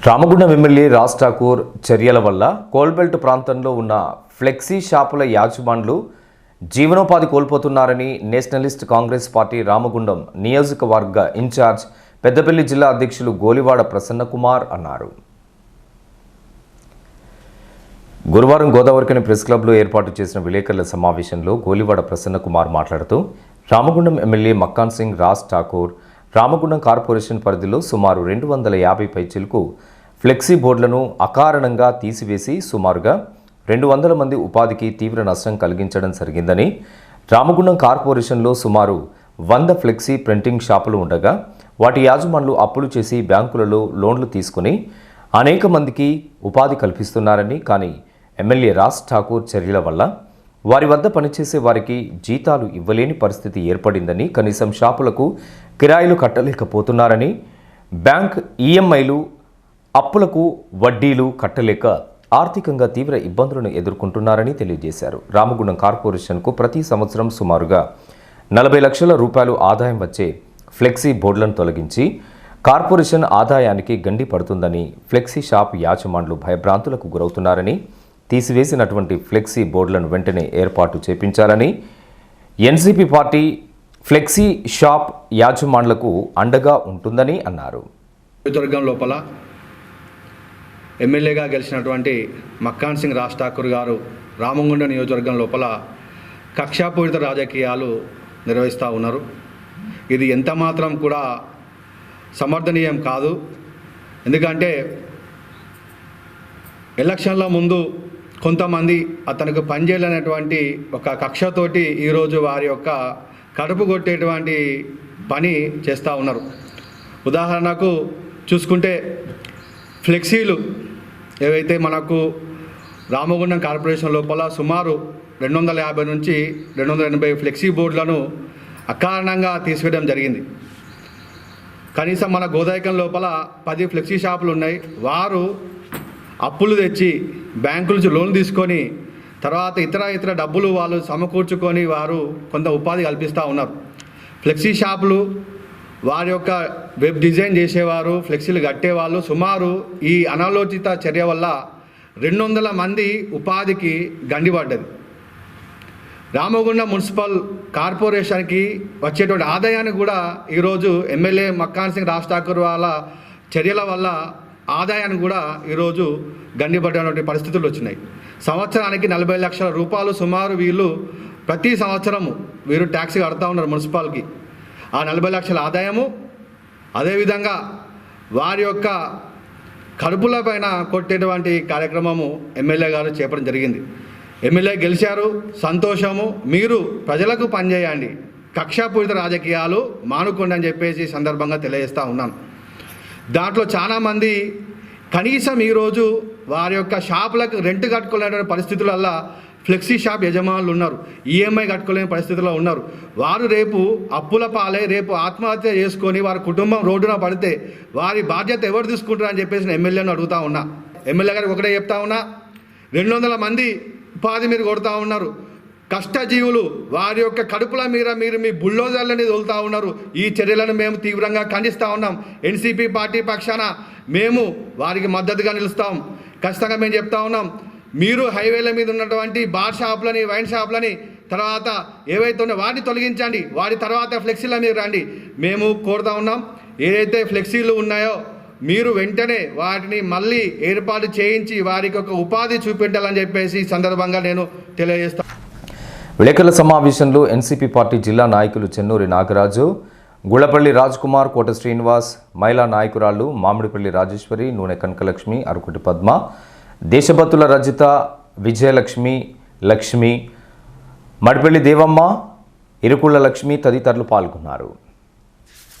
Ramagundam MLA Raj Thakur చర్యల వల్ల coal belt ప్రాంతంలో ఉన్న ఫ్లెక్సీ షాపుల యాజమాన్లు జీవనోపాధి కోల్పోతున్నారని నేషనలిస్ట్ కాంగ్రెస్ పార్టీ రామగుండం నియోజకవర్గ ఇన్ఛార్జ్ పెద్దపల్లి జిల్లా అధ్యక్షులు గోలివాడ ప్రసన్నకుమార్ అన్నారు. గురువారం గోదావరికని ప్రెస్ క్లబ్లో ఏర్పాటు చేసిన విలేకరుల సమావేశంలో గోలివాడ ప్రసన్నకుమార్ మాట్లాడుతూ రామగుండం ఎమ్మెల్యే మక్కాన్ సింగ్ రాజ్ ఠాకూర్ రామగుండం కార్పొరేషన్ పరిధిలో సుమారు రెండు వందల యాభై పైచీలకు ఫ్లెక్సీ బోర్డులను అకారణంగా తీసివేసి సుమారుగా రెండు వందల మంది ఉపాధికి తీవ్ర నష్టం కలిగించడం జరిగిందని రామగుండం కార్పొరేషన్లో సుమారు వంద ఫ్లెక్సీ ప్రింటింగ్ షాపులు ఉండగా వాటి యాజమాన్లు అప్పులు చేసి బ్యాంకులలో లోన్లు తీసుకుని అనేక మందికి ఉపాధి కల్పిస్తున్నారని కానీ ఎమ్మెల్యే రాజ్ ఠాకూర్ చర్యల వల్ల వారి వద్ద పనిచేసే వారికి జీతాలు ఇవ్వలేని పరిస్థితి ఏర్పడిందని కనీసం షాపులకు కిరాయిలు కట్టలేకపోతున్నారని బ్యాంక్ ఈఎంఐలు అప్పులకు వడ్డీలు కట్టలేక ఆర్థికంగా తీవ్ర ఇబ్బందులను ఎదుర్కొంటున్నారని తెలియజేశారు. రామగుండం కార్పొరేషన్కు ప్రతి సంవత్సరం సుమారుగా నలభై లక్షల రూపాయలు ఆదాయం వచ్చే ఫ్లెక్సీ బోర్డులను తొలగించి కార్పొరేషన్ ఆదాయానికి గండి పడుతుందని ఫ్లెక్సీ షాప్ యాజమాన్లు భయభ్రాంతులకు గురవుతున్నారని తీసివేసినటువంటి ఫ్లెక్సీ బోర్డులను వెంటనే ఏర్పాటు చేపించాలని ఎన్సీపీ పార్టీ ఫ్లెక్సీ షాప్ యాజమాన్లకు అండగా ఉంటుందని అన్నారు. నియోజకవర్గం లోపల ఎమ్మెల్యేగా గెలిచినటువంటి మక్కాన్ సింగ్ రాజ్ ఠాకూర్ గారు రామగుండ నియోజకవర్గం లోపల కక్షాపూరిత రాజకీయాలు నిర్వహిస్తూ ఉన్నారు. ఇది ఎంత మాత్రం కూడా సమర్థనీయం కాదు. ఎందుకంటే ఎలక్షన్ల ముందు కొంతమంది అతనికి పనిచేయాలనేటువంటి ఒక కక్షతోటి ఈరోజు వారి యొక్క కడుపు కొట్టేటువంటి పని చేస్తూ ఉన్నారు. ఉదాహరణకు చూసుకుంటే ఫ్లెక్సీలు ఏవైతే మనకు రామగుండం కార్పొరేషన్ లోపల సుమారు రెండు వందల యాభై నుంచి రెండు వందల ఎనభై ఫ్లెక్సీ బోర్డులను అకారణంగా తీసివేయడం జరిగింది. కనీసం మన గోదాయకం లోపల పది ఫ్లెక్సీ షాపులు ఉన్నాయి. వారు అప్పులు తెచ్చి బ్యాంకుల నుంచి లోన్ తీసుకొని తర్వాత ఇతర ఇతర డబ్బులు వాళ్ళు సమకూర్చుకొని వారు కొంత ఉపాధి కల్పిస్తూ ఉన్నారు. ఫ్లెక్సీ షాపులు వారి యొక్క వెబ్ డిజైన్ చేసేవారు ఫ్లెక్సీలు కట్టేవాళ్ళు. సుమారు ఈ అనాలోచిత చర్య వల్ల రెండు వందల మంది ఉపాధికి గండిపడ్డది రామగుండ మున్సిపల్ కార్పొరేషన్కి వచ్చేటువంటి ఆదాయాన్ని కూడా ఈరోజు ఎమ్మెల్యే మక్కాన్ సింగ్ రాజ్ ఠాకూర్ వాళ్ళ చర్యల వల్ల ఆదాయాన్ని కూడా ఈరోజు గండిపడినటువంటి పరిస్థితులు వచ్చినాయి. సంవత్సరానికి నలభై లక్షల రూపాయలు సుమారు వీళ్ళు ప్రతి సంవత్సరము వీరు ట్యాక్స్ కడతా ఉన్నారు మున్సిపాల్కి ఆ నలభై లక్షల ఆదాయము అదేవిధంగా వారి యొక్క కడుపుల పైన కొట్టేటువంటి కార్యక్రమము ఎమ్మెల్యే గారు చేపడం జరిగింది. ఎమ్మెల్యే గెలిచారు సంతోషము మీరు ప్రజలకు పనిచేయండి కక్షాపూరిత రాజకీయాలు మానుకోండి అని చెప్పేసి సందర్భంగా తెలియజేస్తూ ఉన్నాను. దాంట్లో చాలామంది కనీసం ఈరోజు వారి యొక్క షాపులకు రెంట్ కట్టుకోలేని పరిస్థితులల్లో ఫ్లెక్సీ షాప్ యజమానులు ఉన్నారు. ఈఎంఐ కట్టుకోలేని పరిస్థితుల్లో ఉన్నారు. వారు రేపు అప్పుల పాలై రేపు ఆత్మహత్య చేసుకొని వారి కుటుంబం రోడ్డున పడితే వారి బాధ్యత ఎవరు తీసుకుంటారు అని చెప్పేసి నేను ఎమ్మెల్యేని అడుగుతా ఉన్నా. ఎమ్మెల్యే గారికి ఒకటే చెప్తా ఉన్నా. రెండు వందల మంది ఉపాధి మీరు కొడుతూ ఉన్నారు. కష్టజీవులు వారి యొక్క కడుపుల మీద మీరు మీ బుల్డోజర్లని వదులుతూ ఉన్నారు. ఈ చర్యలను మేము తీవ్రంగా ఖండిస్తూ ఉన్నాం. ఎన్సీపీ పార్టీ పక్షాన మేము వారికి మద్దతుగా నిలుస్తాం. ఖచ్చితంగా మేము చెప్తా ఉన్నాం. మీరు హైవేల మీద ఉన్నటువంటి బార్ షాపులని వైన్ షాపులని తర్వాత ఏవైతే ఉన్నాయో వాటిని తొలగించండి. వాటి తర్వాత ఫ్లెక్సీల మీద రండి. మేము కోరుతా ఉన్నాం. ఏదైతే ఫ్లెక్సీలు ఉన్నాయో మీరు వెంటనే వాటిని మళ్ళీ ఏర్పాటు చేయించి వారికి ఒక ఉపాధి చూపెట్టాలని చెప్పేసి సందర్భంగా నేను తెలియజేస్తాను విలేకరుల సమావేశంలో ఎన్సీపీ పార్టీ జిల్లా నాయకులు చెన్నూరి నాగరాజు గుళపల్లి కుమార్ కోట శ్రీనివాస్ మహిళా నాయకురాళ్ళు మామిడిపల్లి రాజేశ్వరి నూనె కనకలక్ష్మి అరకుటి పద్మ దేశభక్తుల రజిత విజయలక్ష్మి లక్ష్మి మడిపల్లి దేవమ్మ ఇరుకుళ్ళ లక్ష్మి తదితరులు పాల్గొన్నారు.